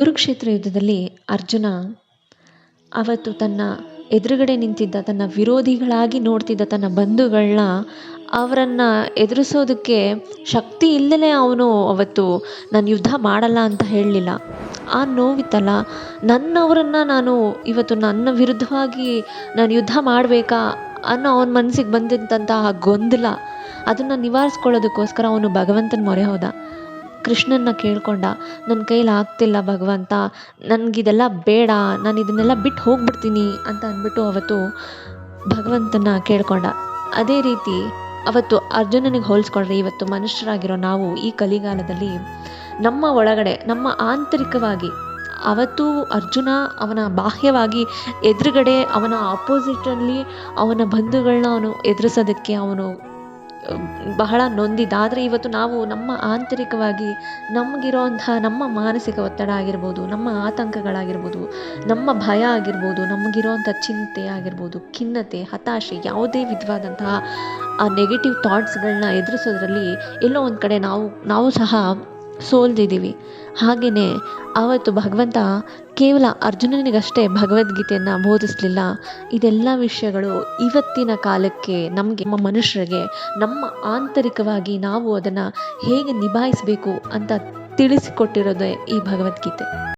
ಕುರುಕ್ಷೇತ್ರ ಯುದ್ಧದಲ್ಲಿ ಅರ್ಜುನ ಅವತ್ತು ತನ್ನ ಎದುರುಗಡೆ ನಿಂತಿದ್ದ, ತನ್ನ ವಿರೋಧಿಗಳಾಗಿ ನೋಡ್ತಿದ್ದ ತನ್ನ ಬಂಧುಗಳನ್ನ ಅವರನ್ನು ಎದುರಿಸೋದಕ್ಕೆ ಶಕ್ತಿ ಇಲ್ಲದೇ ಅವನು ಅವತ್ತು ನಾನು ಯುದ್ಧ ಮಾಡಲ್ಲ ಅಂತ ಹೇಳಲಿಲ್ಲ. ಆ ನೋವಿತ್ತಲ್ಲ, ನನ್ನವರನ್ನು ನಾನು ಇವತ್ತು ನನ್ನ ವಿರುದ್ಧವಾಗಿ ನಾನು ಯುದ್ಧ ಮಾಡಬೇಕಾ ಅನ್ನೋ ಅವನ ಮನಸ್ಸಿಗೆ ಬಂದಿದ್ದಂತಹ ಗೊಂದಲ, ಅದನ್ನು ನಿವಾರಿಸ್ಕೊಳ್ಳೋದಕ್ಕೋಸ್ಕರ ಅವನು ಭಗವಂತನ ಮೊರೆ ಹೋದ. ಕೃಷ್ಣನ್ನ ಕೇಳ್ಕೊಂಡ ನನ್ನ ಕೈಲಿ ಆಗ್ತಿಲ್ಲ ಭಗವಂತ, ನನಗಿದೆಲ್ಲ ಬೇಡ, ನಾನು ಇದನ್ನೆಲ್ಲ ಬಿಟ್ಟು ಹೋಗ್ಬಿಡ್ತೀನಿ ಅಂತ ಅಂದ್ಬಿಟ್ಟು ಅವತ್ತು ಭಗವಂತನ ಕೇಳ್ಕೊಂಡ. ಅದೇ ರೀತಿ ಅವತ್ತು ಅರ್ಜುನನಿಗೆ ಹೋಲಿಸ್ಕೊಂಡ್ರೆ ಇವತ್ತು ಮನುಷ್ಯರಾಗಿರೋ ನಾವು ಈ ಕಲಿಗಾಲದಲ್ಲಿ ನಮ್ಮ ಒಳಗಡೆ, ನಮ್ಮ ಆಂತರಿಕವಾಗಿ ಅವತ್ತು ಅರ್ಜುನ ಅವನ ಬಾಹ್ಯವಾಗಿ ಎದುರುಗಡೆ ಅವನ ಆಪೋಸಿಟಲ್ಲಿ ಅವನ ಬಂಧುಗಳನ್ನ ಅವನು ಎದುರಿಸೋದಕ್ಕೆ ಅವನು ಬಹಳ ನೊಂದಿದ್ದ. ಆದರೆ ಇವತ್ತು ನಾವು ನಮ್ಮ ಆಂತರಿಕವಾಗಿ ನಮಗಿರೋಂಥ ನಮ್ಮ ಮಾನಸಿಕ ಒತ್ತಡ ಆಗಿರ್ಬೋದು, ನಮ್ಮ ಆತಂಕಗಳಾಗಿರ್ಬೋದು, ನಮ್ಮ ಭಯ ಆಗಿರ್ಬೋದು ನಮಗಿರೋಂಥ ಚಿಂತೆ ಆಗಿರ್ಬೋದು, ಖಿನ್ನತೆ, ಹತಾಶೆ, ಯಾವುದೇ ವಿಧವಾದಂತಹ ಆ ನೆಗೆಟಿವ್ ಥಾಟ್ಸ್ಗಳನ್ನ ಎದುರಿಸೋದ್ರಲ್ಲಿ ಎಲ್ಲೋ ಒಂದು ಕಡೆ ನಾವು ನಾವು ಸಹ ಸೋಲ್ದಿದ್ದೀವಿ. ಹಾಗೆಯೇ ಆವತ್ತು ಭಗವಂತ ಕೇವಲ ಅರ್ಜುನನಿಗಷ್ಟೇ ಭಗವದ್ಗೀತೆಯನ್ನು ಬೋಧಿಸಲಿಲ್ಲ. ಇದೆಲ್ಲ ವಿಷಯಗಳು ಇವತ್ತಿನ ಕಾಲಕ್ಕೆ ನಮಗೆ, ನಮ್ಮ ಮನುಷ್ಯರಿಗೆ, ನಮ್ಮ ಆಂತರಿಕವಾಗಿ ನಾವು ಅದನ್ನು ಹೇಗೆ ನಿಭಾಯಿಸಬೇಕು ಅಂತ ತಿಳಿಸಿಕೊಟ್ಟಿರೋದೇ ಈ ಭಗವದ್ಗೀತೆ.